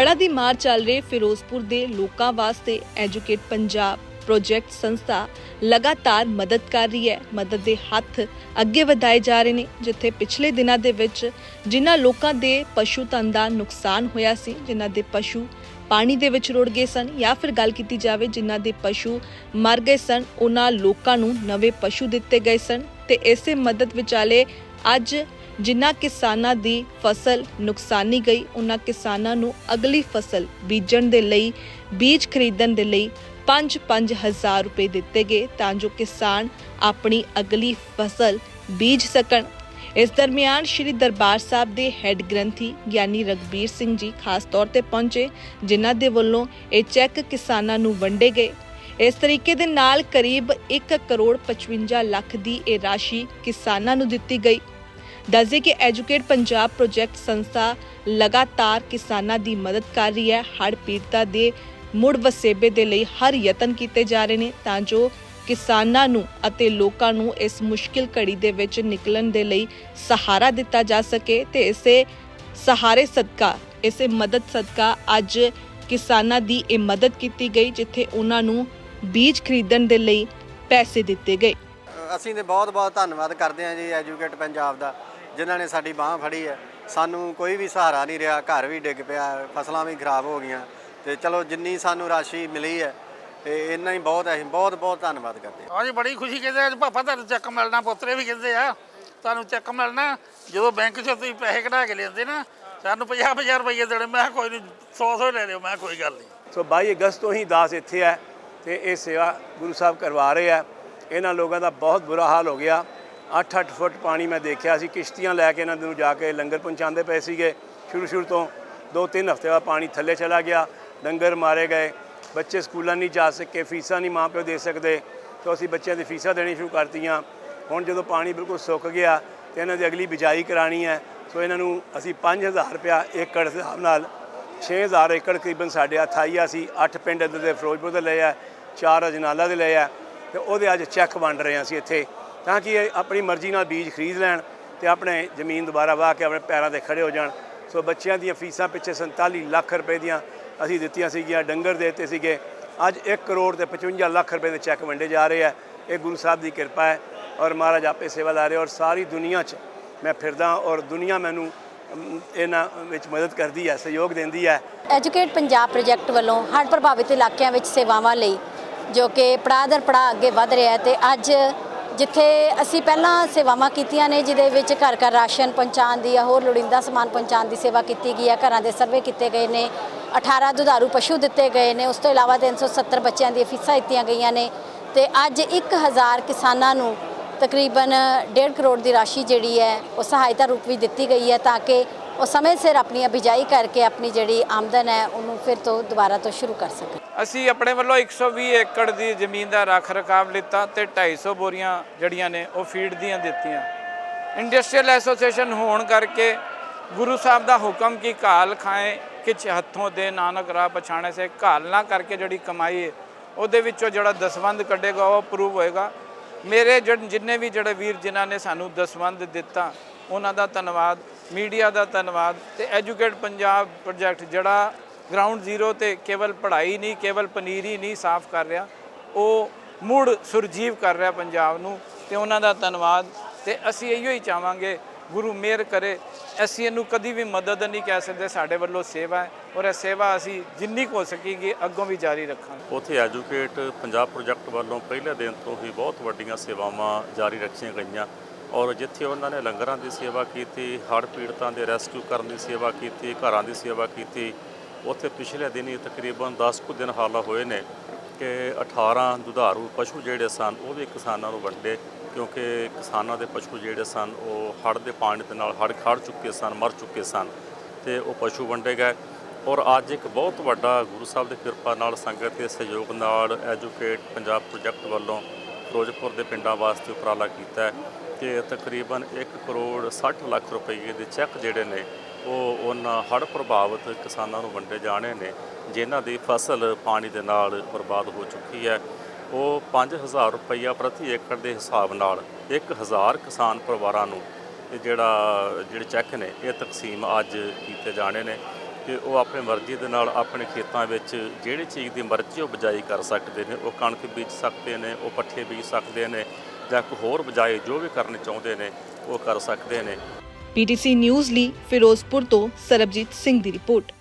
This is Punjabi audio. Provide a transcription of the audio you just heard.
ਹੜ੍ਹਾਂ ਦੀ ਮਾਰ ਚੱਲ ਰਹੇ ਫਿਰੋਜ਼ਪੁਰ ਦੇ ਲੋਕਾਂ ਵਾਸਤੇ ਐਜੂਕੇਟ ਪੰਜਾਬ ਪ੍ਰੋਜੈਕਟ ਸੰਸਥਾ ਲਗਾਤਾਰ ਮਦਦ ਕਰ ਰਹੀ ਹੈ। ਮਦਦ ਦੇ ਹੱਥ ਅੱਗੇ ਵਧਾਏ ਜਾ ਰਹੇ ਨੇ, ਜਿੱਥੇ ਪਿਛਲੇ ਦਿਨਾਂ ਦੇ ਵਿੱਚ ਜਿਨ੍ਹਾਂ ਲੋਕਾਂ ਦੇ ਪਸ਼ੂ ਧਨ ਦਾ ਨੁਕਸਾਨ ਹੋਇਆ ਸੀ, ਜਿਨ੍ਹਾਂ ਦੇ ਪਸ਼ੂ ਪਾਣੀ ਦੇ ਵਿੱਚ ਰੁੜ ਗਏ ਸਨ ਜਾਂ ਫਿਰ ਗੱਲ ਕੀਤੀ ਜਾਵੇ ਜਿਨ੍ਹਾਂ ਦੇ ਪਸ਼ੂ ਮਰ ਗਏ ਸਨ, ਉਹਨਾਂ ਲੋਕਾਂ ਨੂੰ ਨਵੇਂ ਪਸ਼ੂ ਦਿੱਤੇ ਗਏ ਸਨ ਤੇ ਇਸੇ ਮਦਦ ਵਿਚਾਲੇ ਅੱਜ ਜਿਨ੍ਹਾਂ ਕਿਸਾਨਾਂ ਦੀ ਫਸਲ ਨੁਕਸਾਨੀ ਗਈ ਉਹਨਾਂ ਕਿਸਾਨਾਂ ਨੂੰ ਅਗਲੀ ਫਸਲ ਬੀਜਣ ਦੇ ਲਈ, ਬੀਜ ਖਰੀਦਣ ਦੇ ਲਈ 5-5 ਹਜ਼ਾਰ ਰੁਪਏ ਦਿੱਤੇ ਗਏ ਤਾਂ ਜੋ ਕਿਸਾਨ ਆਪਣੀ ਅਗਲੀ ਫਸਲ ਬੀਜ ਸਕਣ। ਇਸ ਦਰਮਿਆਨ ਸ਼੍ਰੀ ਦਰਬਾਰ ਸਾਹਿਬ ਦੇ ਹੈੱਡ ਗ੍ਰੰਥੀ ਗਿਆਨੀ ਰਗਬੀਰ ਸਿੰਘ ਜੀ ਖਾਸ ਤੌਰ ਤੇ ਪਹੁੰਚੇ, ਜਿਨ੍ਹਾਂ ਦੇ ਵੱਲੋਂ ਇਹ ਚੈੱਕ ਕਿਸਾਨਾਂ ਨੂੰ ਵੰਡੇ ਗਏ। ਇਸ ਤਰੀਕੇ ਦੇ ਨਾਲ ਕਰੀਬ 1 ਕਰੋੜ 55 ਲੱਖ ਦੀ ਇਹ ਰਾਸ਼ੀ ਕਿਸਾਨਾਂ ਨੂੰ ਦਿੱਤੀ ਗਈ। ਦੱਸਦੇ ਕਿ ਐਜੂਕੇਟ ਪੰਜਾਬ ਪ੍ਰੋਜੈਕਟ ਸੰਸਥਾ ਲਗਾਤਾਰ ਕਿਸਾਨਾਂ ਦੀ ਮਦਦ ਕਰ ਰਹੀ ਹੈ। ਹੜ੍ਹ ਪੀੜਤਾਂ ਦੇ ਮੁੜ ਵਸੇਬੇ ਦੇ ਲਈ ਹਰ ਯਤਨ ਕੀਤੇ ਜਾ ਰਹੇ ਨੇ ਤਾਂ ਜੋ ਕਿਸਾਨਾਂ ਨੂੰ ਅਤੇ ਲੋਕਾਂ ਨੂੰ ਇਸ ਮੁਸ਼ਕਿਲ ਘੜੀ ਦੇ ਵਿੱਚ ਨਿਕਲਣ ਦੇ ਲਈ ਸਹਾਰਾ ਦਿੱਤਾ ਜਾ ਸਕੇ ਤੇ ਇਸੇ ਸਹਾਰੇ ਸਦਕਾ, ਇਸੇ ਮਦਦ ਸਦਕਾ ਅੱਜ ਕਿਸਾਨਾਂ ਦੀ ਇਹ ਮਦਦ ਕੀਤੀ ਗਈ, ਜਿੱਥੇ ਉਹਨਾਂ ਨੂੰ ਬੀਜ ਖਰੀਦਣ ਦੇ ਲਈ ਪੈਸੇ ਦਿੱਤੇ ਗਏ। ਅਸੀਂ ਤੇ ਬਹੁਤ ਬਹੁਤ ਧੰਨਵਾਦ ਕਰਦੇ ਹਾਂ ਜੀ ਐਜੂਕੇਟ ਪੰਜਾਬ ਦਾ। ਜਿਨ੍ਹਾਂ ਨੇ ਸਾਡੀ ਬਾਹ ਫੜੀ ਹੈ। ਸਾਨੂੰ ਕੋਈ ਵੀ ਸਹਾਰਾ ਨਹੀਂ ਰਿਹਾ ਘਰ ਵੀ ਡਿੱਗ ਪਿਆ ਫਸਲਾਂ ਵੀ ਖਰਾਬ ਹੋ ਗਈਆਂ। ਤੇ ਚਲੋ ਜਿੰਨੀ ਸਾਨੂੰ ਰਾਸ਼ੀ ਮਿਲੀ ਹੈ ਤੇ ਇੰਨਾ ਹੀ ਬਹੁਤ ਹੈ। ਅਸੀਂ ਬਹੁਤ ਬਹੁਤ ਧੰਨਵਾਦ ਕਰਦੇ ਹਾਂ। ਹਾਂਜੀ ਬੜੀ ਖੁਸ਼ੀ ਕਹਿੰਦੇ ਅੱਜ ਪਾਪਾ ਤੁਹਾਨੂੰ ਚੈੱਕ ਮਿਲਣਾ ਪੁੱਤਰੇ ਵੀ ਕਹਿੰਦੇ ਆ। ਤੁਹਾਨੂੰ ਚੈੱਕ ਮਿਲਣਾ। ਜਦੋਂ ਬੈਂਕ 'ਚੋਂ ਤੁਸੀਂ ਪੈਸੇ ਕਢਾ ਕੇ ਲਿਆਂਦੇ ਨਾ ਸਾਨੂੰ 50 ਰੁਪਏ ਦੇਣੇ। ਮੈਂ ਕਿਹਾ ਕੋਈ ਨਹੀਂ 100 100 ਲੈ ਲਿਓ। ਮੈਂ ਕਿਹਾ ਕੋਈ ਗੱਲ ਨਹੀਂ ਸੋ 22 ਅਗਸਤ ਤੋਂ ਹੀ ਦਾਸ ਇੱਥੇ ਹੈ ਤੇ ਇਹ ਸੇਵਾ ਗੁਰੂ ਸਾਹਿਬ ਕਰਵਾ ਰਹੇ ਆ ਇਹਨਾਂ ਲੋਕਾਂ ਦਾ ਬਹੁਤ ਬੁਰਾ ਹਾਲ ਹੋ ਗਿਆ। 8-8 ਫੁੱਟ ਪਾਣੀ ਮੈਂ ਦੇਖਿਆ ਸੀ, ਕਿਸ਼ਤੀਆਂ ਲੈ ਕੇ ਇਹਨਾਂ ਨੂੰ ਜਾ ਕੇ ਲੰਗਰ ਪਹੁੰਚਾਉਂਦੇ ਪਏ ਸੀਗੇ। ਸ਼ੁਰੂ ਸ਼ੁਰੂ ਤੋਂ ਦੋ ਤਿੰਨ ਹਫ਼ਤੇ ਬਾਅਦ ਪਾਣੀ ਥੱਲੇ ਚਲਾ ਗਿਆ ਡੰਗਰ ਮਾਰੇ ਗਏ। ਬੱਚੇ ਸਕੂਲਾਂ ਨਹੀਂ ਜਾ ਸਕੇ, ਫੀਸਾਂ ਨਹੀਂ ਮਾਪਿਓ ਦੇ ਸਕਦੇ, ਤਾਂ ਅਸੀਂ ਬੱਚਿਆਂ ਦੀ ਫੀਸਾਂ ਦੇਣੀ ਸ਼ੁਰੂ ਕਰਤੀਆਂ। ਹੁਣ ਜਦੋਂ ਪਾਣੀ ਬਿਲਕੁਲ ਸੁੱਕ ਗਿਆ ਤੇ ਇਹਨਾਂ ਦੀ ਅਗਲੀ ਬਿਜਾਈ ਕਰਾਣੀ ਹੈ, ਸੋ ਇਹਨਾਂ ਨੂੰ ਅਸੀਂ 5000 ਰੁਪਇਆ ਏਕੜ ਦੇ ਹਿਸਾਬ ਨਾਲ 6000 ਏਕੜ ਤਕਰੀਬਨ ਸਾਡੇ ਹੱਥ ਅਥਾਈਆ ਸੀ। 8 ਪਿੰਡ ਇੱਧਰ ਦੇ, ਫਿਰੋਜ਼ਪੁਰ ਦੇ ਲਏ ਆ 4 ਅਜਨਾਲਾ ਦੇ ਲਏ ਆ, ਤੇ ਉਹਦੇ ਅੱਜ ਚੈੱਕ ਵੰਡ ਰਹੇ ਹਾਂ ਅਸੀਂ ਇੱਥੇ। ਤਾਂ ਕਿ ਇਹ ਆਪਣੀ ਮਰਜ਼ੀ ਨਾਲ ਬੀਜ ਖਰੀਦ ਲੈਣ ਤੇ ਆਪਣੇ ਜ਼ਮੀਨ ਦੁਬਾਰਾ ਵਾਹ ਕੇ ਆਪਣੇ ਪੈਰਾਂ ਤੇ ਖੜੇ ਹੋ ਜਾਣ। ਸੋ ਬੱਚਿਆਂ ਦੀਆਂ ਫੀਸਾਂ ਪਿੱਛੇ 47 ਲੱਖ ਰੁਪਏ ਦੀਆਂ ਅਸੀਂ ਦਿੱਤੀਆਂ ਸੀਗੀਆਂ ਡੰਗਰ ਦੇ ਦਿੱਤੇ ਸੀਗੇ। ਅੱਜ 1 ਕਰੋੜ ਤੇ 55 ਲੱਖ ਰੁਪਏ ਦੇ ਚੈੱਕ ਵੰਡੇ ਜਾ ਰਹੇ ਆ। ਇਹ ਗੁਰੂ ਸਾਹਿਬ ਦੀ ਕਿਰਪਾ ਹੈ ਔਰ ਮਹਾਰਾਜ ਆਪੇ ਸੇਵਾ ਲਾ ਰਹੇ ਔਰ ਸਾਰੀ ਦੁਨੀਆ 'ਚ ਮੈਂ ਫਿਰਦਾ ਔਰ ਦੁਨੀਆ ਮੈਨੂੰ ਇਹਨਾਂ ਵਿੱਚ ਮਦਦ ਕਰਦੀ ਹੈ, ਸਹਿਯੋਗ ਦਿੰਦੀ ਹੈ। ਐਜੂਕੇਟ ਪੰਜਾਬ ਪ੍ਰੋਜੈਕਟ ਵੱਲੋਂ ਹੜ੍ਹ ਪ੍ਰਭਾਵਿਤ ਇਲਾਕਿਆਂ ਵਿੱਚ ਸੇਵਾਵਾਂ ਲਈ ਜੋ ਕਿ ਪੜਾਅ ਦਰ ਪੜਾਅ ਅੱਗੇ ਵਧ ਰਿਹਾ ਹੈ ਤੇ ਅੱਜ ਜਿੱਥੇ ਅਸੀਂ ਪਹਿਲਾਂ ਸੇਵਾਵਾਂ ਕੀਤੀਆਂ ਨੇ, ਜਿਹਦੇ ਵਿੱਚ ਘਰ ਘਰ ਰਾਸ਼ਨ ਪਹੁੰਚਾਉਣ ਦੀ ਜਾਂ ਹੋਰ ਲੋੜੀਂਦਾ ਸਮਾਨ ਪਹੁੰਚਾਉਣ ਦੀ ਸੇਵਾ ਕੀਤੀ ਗਈ ਹੈ। ਘਰਾਂ ਦੇ ਸਰਵੇ ਕੀਤੇ ਗਏ ਨੇ 18 ਦੁਧਾਰੂ ਪਸ਼ੂ ਦਿੱਤੇ ਗਏ ਨੇ, ਉਸ ਤੋਂ ਇਲਾਵਾ 370 ਬੱਚਿਆਂ ਦੀਆਂ ਫੀਸਾਂ ਦਿੱਤੀਆਂ ਗਈਆਂ ਨੇ ਤੇ ਅੱਜ 1000 ਕਿਸਾਨਾਂ ਨੂੰ ਤਕਰੀਬਨ 1.5 ਕਰੋੜ ਦੀ ਰਾਸ਼ੀ ਜਿਹੜੀ ਹੈ, ਉਹ ਸਹਾਇਤਾ ਰੂਪ ਵਿੱਚ ਦਿੱਤੀ ਗਈ ਹੈ ਤਾਂ ਕਿ ਉਹ ਸਮੇਂ ਸਿਰ ਆਪਣੀ ਬਿਜਾਈ ਕਰਕੇ ਆਪਣੀ ਜਿਹੜੀ ਆਮਦਨ ਹੈ, ਉਹਨੂੰ ਫਿਰ ਤੋਂ ਦੁਬਾਰਾ ਤੋਂ ਸ਼ੁਰੂ ਕਰ ਸਕਣ। ਅਸੀਂ ਆਪਣੇ ਵੱਲੋਂ 120 ਏਕੜ ਦੀ ਜ਼ਮੀਨ ਦਾ ਰੱਖ ਰਖਾਵ ਲਿੱਤਾ ਤੇ 250 ਬੋਰੀਆਂ ਜਿਹੜੀਆਂ ਨੇ, ਉਹ ਫੀਡ ਦੀਆਂ ਦਿੱਤੀਆਂ। ਇੰਡਸਟਰੀਅਲ ਐਸੋਸੀਏਸ਼ਨ ਹੋਣ ਕਰਕੇ ਗੁਰੂ ਸਾਹਿਬ ਦਾ ਹੁਕਮ ਕੀ ਘਾਲ ਖਾਏ, ਕਿਛ ਹੱਥੋਂ ਦੇ ਨਾਨਕ ਰਾਹ ਪਛਾਣੇ ਸੇ। ਘਾਲ ਨਾ ਕਰਕੇ ਜਿਹੜੀ ਕਮਾਈ ਹੈ ਉਹਦੇ ਵਿੱਚੋਂ ਜਿਹੜਾ ਦਸਵੰਦ ਕੱਢੇਗਾ, ਉਹ ਅਪਰੂਵ ਹੋਏਗਾ। ਮੇਰੇ ਜਿੰਨੇ ਵੀ ਜਿਹੜੇ ਵੀਰ ਜਿਨ੍ਹਾਂ ਨੇ ਸਾਨੂੰ ਦਸਵੰਦ ਦਿੱਤਾ, ਉਹਨਾਂ ਦਾ ਧੰਨਵਾਦ। ਮੀਡੀਆ ਦਾ ਧੰਨਵਾਦ ਤੇ ਐਜੂਕੇਟ ਪੰਜਾਬ ਪ੍ਰੋਜੈਕਟ ਜਿਹੜਾ ਗਰਾਊਂਡ ਜ਼ੀਰੋ ਤੇ ਕੇਵਲ ਪੜ੍ਹਾਈ ਨਹੀਂ, ਕੇਵਲ ਪਨੀਰੀ ਨਹੀਂ ਸਾਫ਼ ਕਰ ਰਿਹਾ, ਉਹ ਮੁੜ ਸੁਰਜੀਵ ਕਰ ਰਿਹਾ ਪੰਜਾਬ ਨੂੰ ਤੇ ਉਹਨਾਂ ਦਾ ਧੰਨਵਾਦ ਤੇ ਅਸੀਂ ਇਹੋ ਹੀ ਚਾਹਾਂਗੇ ਗੁਰੂ ਮਿਹਰ ਕਰੇ, ਅਸੀਂ ਇਹਨੂੰ ਕਦੀ ਵੀ ਮਦਦ ਨਹੀਂ ਕਹਿ ਸਕਦੇ, ਸਾਡੇ ਵੱਲੋਂ ਸੇਵਾ ਹੈ ਔਰ ਇਹ ਸੇਵਾ ਅਸੀਂ ਜਿੰਨੀ ਕੁ ਹੋ ਸਕੇਗੀ, ਅੱਗੋਂ ਵੀ ਜਾਰੀ ਰੱਖਾਂਗੇ। ਉੱਥੇ ਐਜੂਕੇਟ ਪੰਜਾਬ ਪ੍ਰੋਜੈਕਟ ਵੱਲੋਂ ਪਹਿਲੇ ਦਿਨ ਤੋਂ ਹੀ ਬਹੁਤ ਵੱਡੀਆਂ ਸੇਵਾਵਾਂ ਜਾਰੀ ਰੱਖੀਆਂ ਗਈਆਂ। ਔਰ ਜਿੱਥੇ ਉਹਨਾਂ ਨੇ ਲੰਗਰਾਂ ਦੀ ਸੇਵਾ ਕੀਤੀ, ਹੜ੍ਹ ਪੀੜਤਾਂ ਦੇ ਰੈਸਕਿਊ ਕਰਨ ਦੀ ਸੇਵਾ ਕੀਤੀ, ਘਰਾਂ ਦੀ ਸੇਵਾ ਕੀਤੀ, ਉੱਥੇ ਪਿਛਲੇ ਦਿਨੀ ਤਕਰੀਬਨ 10 ਕੁ ਦਿਨ ਹਾਲਾ ਹੋਏ ਨੇ ਕਿ 18 ਦੁਧਾਰੂ ਪਸ਼ੂ ਜਿਹੜੇ ਸਨ, ਉਹ ਵੀ ਕਿਸਾਨਾਂ ਨੂੰ ਵੰਡੇ, ਕਿਉਂਕਿ ਕਿਸਾਨਾਂ ਦੇ ਪਸ਼ੂ ਜਿਹੜੇ ਸਨ, ਉਹ ਹੜ੍ਹ ਦੇ ਪਾਣੀ ਦੇ ਨਾਲ ਹੜ੍ਹ ਖੜ ਚੁੱਕੇ ਸਨ, ਮਰ ਚੁੱਕੇ ਸਨ ਤੇ ਉਹ ਪਸ਼ੂ ਵੰਡੇ ਗਏ। ਔਰ ਅੱਜ ਇੱਕ ਬਹੁਤ ਵੱਡਾ ਗੁਰੂ ਸਾਹਿਬ ਦੀ ਕਿਰਪਾ ਨਾਲ ਸੰਗਤ ਦੇ ਸਹਿਯੋਗ ਨਾਲ ਐਜੂਕੇਟ ਪੰਜਾਬ ਪ੍ਰੋਜੈਕਟ ਵੱਲੋਂ ਫਿਰੋਜ਼ਪੁਰ ਦੇ ਪਿੰਡਾਂ ਵਾਸਤੇ ਉਪਰਾਲਾ ਕੀਤਾ ਹੈ। ਕਿ ਤਕਰੀਬਨ 1 ਕਰੋੜ 60 ਲੱਖ ਰੁਪਏ ਦੇ ਚੈੱਕ ਜਿਹੜੇ ਨੇ, ਉਹ ਉਹਨਾਂ ਹੜ੍ਹ ਪ੍ਰਭਾਵਿਤ ਕਿਸਾਨਾਂ ਨੂੰ ਵੰਡੇ ਜਾਣੇ ਨੇ, ਜਿਨ੍ਹਾਂ ਦੀ ਫਸਲ ਪਾਣੀ ਦੇ ਨਾਲ ਬਰਬਾਦ ਹੋ ਚੁੱਕੀ ਹੈ। ਉਹ 5000 ਰੁਪਈਆ ਪ੍ਰਤੀ ਏਕੜ ਦੇ ਹਿਸਾਬ ਨਾਲ 1000 ਕਿਸਾਨ ਪਰਿਵਾਰਾਂ ਨੂੰ ਇਹ ਜਿਹੜਾ, ਜਿਹੜੇ ਚੈੱਕ ਨੇ, ਇਹ ਤਕਸੀਮ ਅੱਜ ਕੀਤੇ ਜਾਣੇ ਨੇ ਕਿ ਉਹ ਆਪਣੀ ਮਰਜ਼ੀ ਦੇ ਨਾਲ ਆਪਣੇ ਖੇਤਾਂ ਵਿੱਚ ਜਿਹੜੀ ਚੀਜ਼ ਦੀ ਮਰਜ਼ੀ ਉਹ ਬਿਜਾਈ ਕਰ ਸਕਦੇ ਨੇ, ਉਹ ਕਣਕ ਬੀਜ ਸਕਦੇ ਨੇ, ਉਹ ਪੱਠੇ ਬੀਜ ਸਕਦੇ ਨੇ ਜਾਂ ਕੋਈ ਹੋਰ ਬਜਾਏ ਜੋ ਵੀ ਕਰਨੇ ਚਾਹੁੰਦੇ ਨੇ, ਉਹ ਕਰ ਸਕਦੇ ਨੇ। ਪੀਟੀਸੀ ਨਿਊਜ਼ ਲਈ ਫਿਰੋਜ਼ਪੁਰ ਤੋਂ ਸਰਬਜੀਤ ਸਿੰਘ ਦੀ ਰਿਪੋਰਟ।